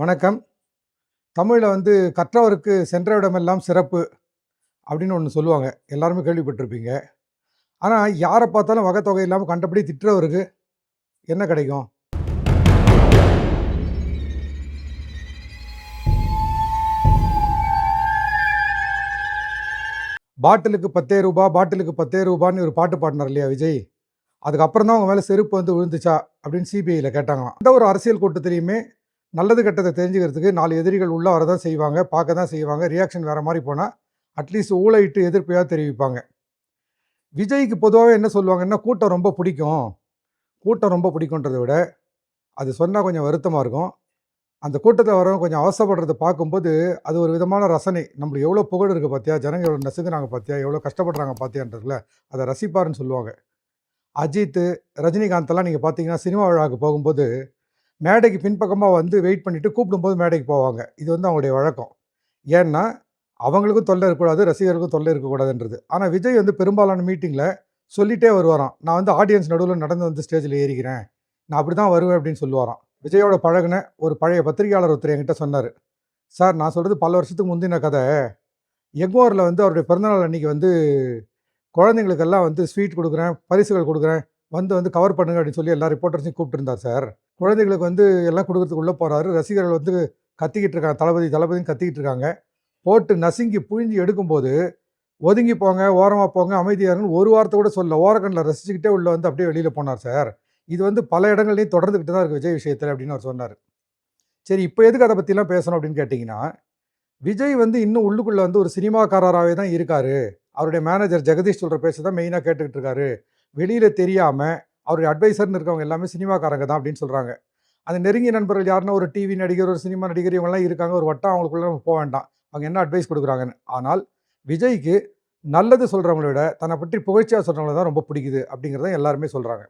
வணக்கம். தமிழில் வந்து கற்றவருக்கு சென்ற இடமெல்லாம் சிறப்பு அப்படின்னு ஒன்று சொல்லுவாங்க. எல்லாருமே கேள்விப்பட்டிருப்பீங்க. ஆனால் யாரை பார்த்தாலும் வகைத்தொகை இல்லாமல் கண்டபடி திட்டுறவருக்கு என்ன கிடைக்கும்? பாட்டிலுக்கு பத்தே ரூபா பாட்டிலுக்கு பத்தே ரூபான்னு ஒரு பாட்டு பாடினார் இல்லையா விஜய்? அதுக்கப்புறம் தான் அவங்க மேலே செருப்பு வந்து விழுந்துச்சா அப்படின்னு சிபிஐயில் கேட்டாங்களாம். எந்த ஒரு அரசியல் கூட்டத்திலையுமே நல்லது கெட்டதை தெரிஞ்சுக்கிறதுக்கு நாலு எதிரிகள் உள்ளே வரதான் செய்வாங்க பார்க்க தான் செய்வாங்க ரியாக்ஷன் வேறு மாதிரி போனால் அட்லீஸ்ட் ஊழையிட்டு எதிர்ப்பையாக தெரிவிப்பாங்க. விஜய்க்கு பொதுவாகவே என்ன சொல்லுவாங்கன்னா கூட்டம் ரொம்ப பிடிக்கும். கூட்டம் ரொம்ப பிடிக்குன்றதை விட அது சொன்னால் கொஞ்சம் வருத்தமாக இருக்கும். அந்த கூட்டத்தில் வரவங்க கொஞ்சம் அவசரப்படுறதை பார்க்கும்போது அது ஒரு விதமான ரசனை. நம்மளுக்கு எவ்வளோ புகழ் இருக்குது பார்த்தியா ஜனங்க எவ்வளோ நசுங்குறாங்க பார்த்தியா எவ்வளோ கஷ்டப்படுறாங்க பார்த்தியான்றதுல அதை ரசிப்பாருன்னு சொல்லுவாங்க. அஜித்து ரஜினிகாந்த் எல்லாம் நீங்கள் பார்த்தீங்கன்னா சினிமா விழாவுக்கு போகும்போது மேடைக்கு பின்பக்கமாக வந்து வெயிட் பண்ணிவிட்டு கூப்பிடும்போது மேடைக்கு போவாங்க. இது வந்து அவங்களுடைய வழக்கம். ஏன்னா அவங்களுக்கும் தொல்லை இருக்கக்கூடாது ரசிகர்களுக்கும் தொல்லை இருக்கக்கூடாதுன்றது. ஆனால் விஜய் வந்து பெரும்பாலான மீட்டிங்கில் சொல்லிட்டே வருவாராம். நான் வந்து ஆடியன்ஸ் நடுவில் நடந்து வந்து ஸ்டேஜில் ஏறிக்கிறேன். நான் அப்படி தான் வருவேன் அப்படின்னு சொல்லுவாராம். விஜயோட பழகின ஒரு பழைய பத்திரிகையாளர் ஒருத்தர் என்கிட்ட சொன்னார். சார் நான் சொல்கிறது பல வருஷத்துக்கு முந்தின கதை. எக்மோரில் வந்து அவருடைய பிறந்தநாள் அன்றைக்கி வந்து குழந்தைங்களுக்கெல்லாம் வந்து ஸ்வீட் கொடுக்குறேன் பரிசுகள் கொடுக்குறேன். வந்து வந்து கவர் பண்ணுங்க அப்படின்னு சொல்லி எல்லா ரிப்போர்ட்டர்ஸையும் கூப்பிட்டுருந்தார் சார். குழந்தைகளுக்கு வந்து எல்லாம் கொடுக்கறதுக்கு உள்ளே போகிறாரு ரசிகர்கள் வந்து கத்திக்கிட்டு இருக்காங்க. தளபதி தளபதின்னு கத்திக்கிட்டு இருக்காங்க. போட்டு நசுங்கி புழிஞ்சு எடுக்கும்போது ஒதுங்கி போங்க ஓரமாக போங்க அமைதியாருன்னு ஒரு வார்த்தை கூட சொல்ல ஓரக்கண்ணில் ரசிச்சுக்கிட்டே உள்ளே வந்து அப்படியே வெளியில் போனார் சார். இது வந்து பல இடங்கள்லையும் தொடர்ந்துக்கிட்டு தான் இருக்குது விஜய் விஷயத்தில் அப்படின்னு அவர் சொன்னார். சரி இப்போ எதுக்கு அதை பற்றிலாம் பேசணும் அப்படின்னு கேட்டிங்கன்னா விஜய் வந்து இன்னும் உள்ளுக்குள்ளே வந்து ஒரு சினிமாக்காரராகவே தான் இருக்கார். அவருடைய மேனேஜர் ஜெகதீஷ் சொல்கிற பேச தான் மெயினாக கேட்டுக்கிட்டு இருக்காரு. வெளியில் தெரியாமல் அவருடைய அட்வைசர்னு இருக்கவங்க எல்லாமே சினிமாக்காரங்க தான் அப்படின்னு சொல்கிறாங்க அந்த நெருங்கிய நண்பர்கள் யாருன்னா ஒரு டிவி நடிகர் ஒரு சினிமா நடிகர் இவங்கெல்லாம் இருக்காங்க. ஒரு வட்டம் அவங்களுக்குள்ள நம்ம போக வேண்டாம். அவங்க என்ன அட்வைஸ் கொடுக்குறாங்கன்னு? ஆனால் விஜய்க்கு நல்லது சொல்கிறவங்கள விட தன்னை பற்றி புகழ்ச்சியாக சொல்கிறவங்கள தான் ரொம்ப பிடிக்குது அப்படிங்கிறத எல்லாருமே சொல்கிறாங்க